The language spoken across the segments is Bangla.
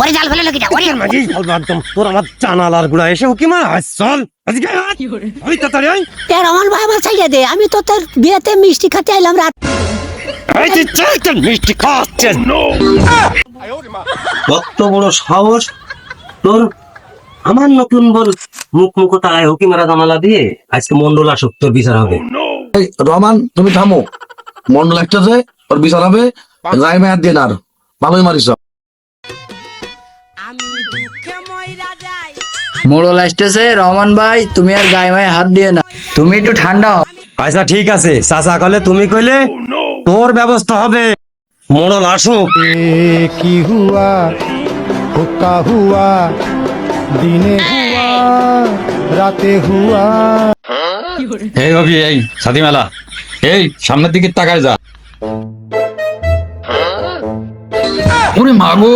ওরে জাল ফেলে লোকিটা ওরে। মাঝি? একদম তোর আমার জানালার এসে মার আয় চল। আজকে রমন ভাই আমার দে আমি তো তোর বিয়েতে মিষ্টি খেতে আইলাম রাত এই যে চল, চল, মিষ্টি খাওয়াচ্ছেন কত বড় সাহস। তোর আমার নতুন বল মুখ মুখটা আয় হুকি মারা জানালা দিয়ে? আজকে মন্ডল আসুক তোর বিচার হবে। এই রহমান তুমি থামো। মন্ডল একটা যে ওর বিচার হবে। গায়ে মেয়াদ দিয়ে আর। ভালোই মারিস। মোড়ল আসতেছে রহমান ভাই তুমি আর গায়ে মায়ে হাত দিয়ে না। তুমি একটু ঠান্ডা হও। আচ্ছা ঠিক আছে চাচা কলে তুমি কইলে তোর ব্যবস্থা হবে। মোড়ল আসুক। কি হুয়া হুকা হুয়া দিনে হুয়া রাতে হুয়া। এই ভাবি এই সাদিমালা এই সামনের দিকে তাকায় যা। ওরে মাগো।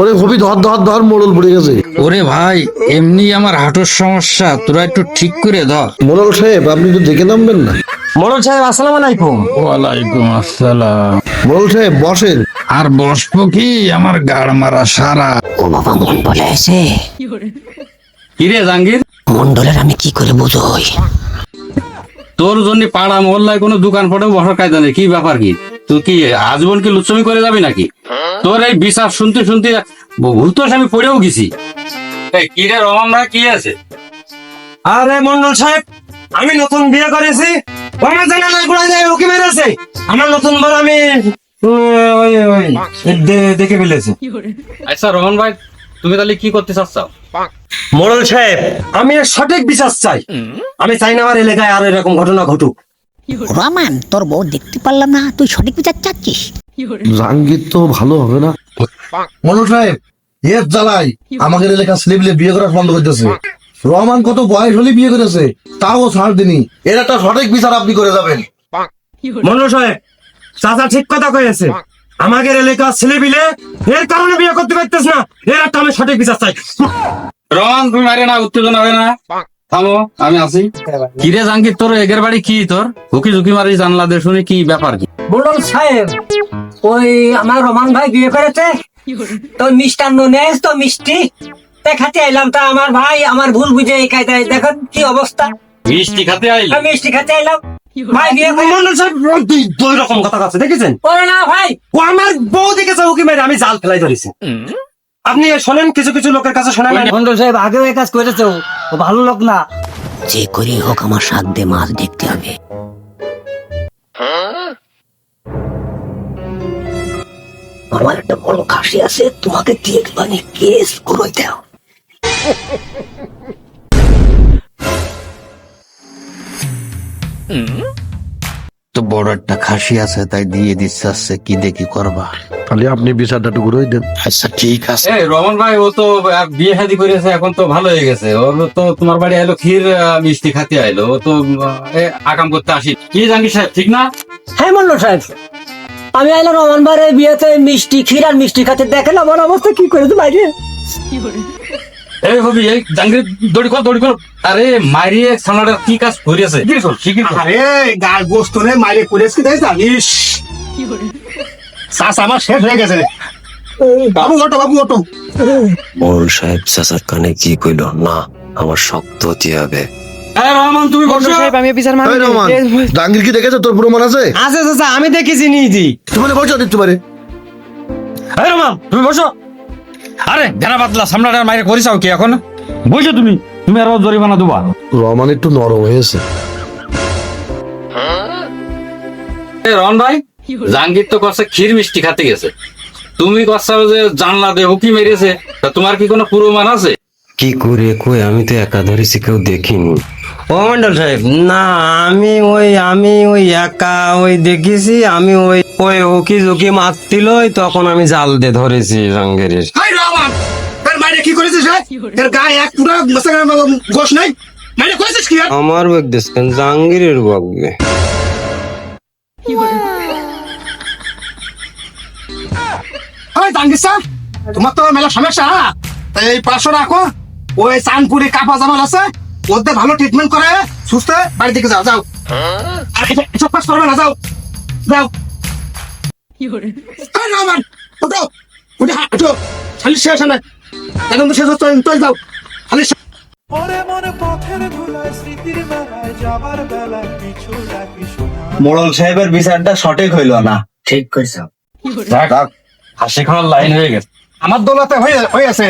ওরে হবি ধর ধর ধর মোড়ল পড়ে গেছে। ওরে ভাই এমনি আমার হাঁটুর সমস্যা তোরা একটু ঠিক করে ধর মোড়ল সাহেব আপনি তো দেখে নামবেন না? মন্ডল সাহেব আসসালামু আলাইকুম। ওয়ালাইকুম আসসালাম। মোড়ল সাহেব বসেন। আর বসবো কি? আমার গাড় মারা সারা। ও বাবা মন বলে এসে কিরে জাঙ্গির মন্ডলের আমি কি করে বুঝোই তোর জন্য পাড়া মহল্লায় কোনো দোকান ফটো বসার কায়দা নেই কি ব্যাপার কি? তুই কি আজীবন কি লুচ্ছমি করে যাবি নাকি? তোর এই বিচার শুনতে শুনতে আমি পড়েও গেছি। কি রে আছে? আরে মন্ডল সাহেব আমি নতুন বিয়ে করেছি। আমার জানালার গুড়া যায় উকি মেরেছে? আমার নতুন বর আমি দেখে ফেলেছি। আচ্ছা রহমান ভাই তুমি তাহলে কি করতে চাচ্ছ? মোড়ল সাহেব আমি সঠিক বিশ্বাস চাই। আমি চাই না আমার এলাকায় আর এরকম ঘটনা ঘটুক। রমান তোর বউ দেখতে পারলাম না তুই সঠিক বিচার চাচ্ছিস। জাহাঙ্গীর তো ভালো হবে না। মোড়ল সাহেব এর জ্বালাই আমাদের এলাকা ছেলেপিলে বিয়ে করা বন্ধ করতেছে রহমান কত বয়স হলে বিয়ে করেছে তাও ছাড় দিনি এর একটা সঠিক বিচার আপনি করে যাবেন। মন্ডল সাহেব চাচা ঠিক কথা কয়েছে। আমাদের এলাকার ছেলে বিলে এর কারণে বিয়ে করতে পারতেছ না এর একটা আমি সঠিক বিচার চাই। রহমান তুমি মারে না উত্তেজনা হবে না। থামো আমি আছি। কিরে জাঙ্গির তোর এগের বাড়ি কি তোর? হুকি ঝুঁকি মারি জানলা দে শুনে কি ব্যাপার কি? সাহেব ওই আমার রমান ভাই বিয়ে করেছে। তো মিষ্টান্ন নেই তো মিষ্টি। দেখাতে এলাম তা আমার ভাই আমার ভুল বুঝে এই কায়দায়। দেখুন কি অবস্থা। মিষ্টি খাতে আইল? আমি মিষ্টি খেতে এলাম ভাই বিয়ে করে মন্ডল সাহেব দুই দুই রকম কথা আছে দেখেছেন? ওরে না ভাই। ও আমার বউ দেখেছে মেরে আমি জাল ফেলাই ধরেছি। আপনি শোনেন কিছু কিছু লোকের কাছে শোনেন মন্ডল সাহেব আগেও এই কাজ করেছে ও ভালো লোক না। যে করে হোক আমার শাক দিয়ে মাছ দেখতে হবে। আমার একটা বড় খাসি আছে তোমাকে দিয়ে মানে কেস করে দাও তো বড় একটা খাসি আছে তাই দিয়ে দিচ্ছে আসছে কি দেখি করবা? খালি আপনি বিচারটা একটু করে দেন। আচ্ছা ঠিক আছে। এই রহমান ভাই ও তো বিয়ে শাদী করেছে এখন তো ভালো হয়ে গেছে। ওর তো তোমার বাড়ি আইলো ক্ষীর আহ, মিষ্টি খাতে আইলো। ও তো আকাম করতে আসি। কি জাঙ্গির সাহেব ঠিক না? হ্যাঁ মন্ডল সাহেব। আমি আইলাম রমান ভাইয়ের বিয়েতে মিষ্টি ক্ষীর আর মিষ্টি খাতে দেখেন আমার অবস্থা কি করেছে বাইরে। এই হবি এই জাঙ্গির দড়ি কর দড়ি কর আরে মারিয়ে সামনাটা কি কাজ করিয়েছে কি কর শিখির কর? আরে গায়ে গোস্ত নে করেছি তাই জানিস শ্বাস আমার শেষ হয়ে গেছে। বাবু ওটো বাবু মোড়ল সাহেব চাচার কানে কি কইল? না আমার শক্ত হতে হবে। কি দেখেছে? তোর প্রমাণ আছে? আছে আমি দেখেছি নিজে তুমি বসে দিতে পারে রহমান তুমি বসো। আরে ঘেরা পাতলা সামনাটা মাইরে করিসাও কি এখন? বসো তুমি তুমি আরও জরিমানা দেবা? রহমান একটু নরম হয়েছে রহমান ভাই জাঙ্গির তো করছে ক্ষীর মিষ্টি খাতে গেছে। তুমি করছ যে জানলা দে হুকি মেরেছে তা তোমার কি কোনো প্রমাণ আছে? কি করে কই আমি তো একা ধরেছি কেউ দেখিনি। ও মন্ডল সাহেব না আমি ওই আমি ওই একা ওই দেখেছি আমি ওই ওই উকি ঝুঁকি মারছিল তখন আমি জাল দিয়ে ধরেছি রঙ্গের হাই রহমান মাইরে কি করেছিস রে এর গায়ে এক পুরো গোস নাই? মাইরে করেছিস কি আমার দেখছেন জাহাঙ্গীরের স্যার তোমার তো মেলা সমস্যা হ্যাঁ? এই পাঁচশো রাখো। ওই চানপুরি কাপা জামাল আছে ওদের ভালো ট্রিটমেন্ট করে সুস্থ হয়ে বাড়ি থেকে যাও যাও। আর এসব- এসব কাজ করবে না যাও। যাও। উঠো খালি শেষ না। এখন তো শেষ হচ্ছে তুই যাও। খালি মোড়ল সাহেবের বিচারটা সঠিক হইল না। ঠিক কইছ। হাসি খাওয়ার লাইন হয়ে গেছে। আমার দোলাতে হয়ে হয়ে আছে।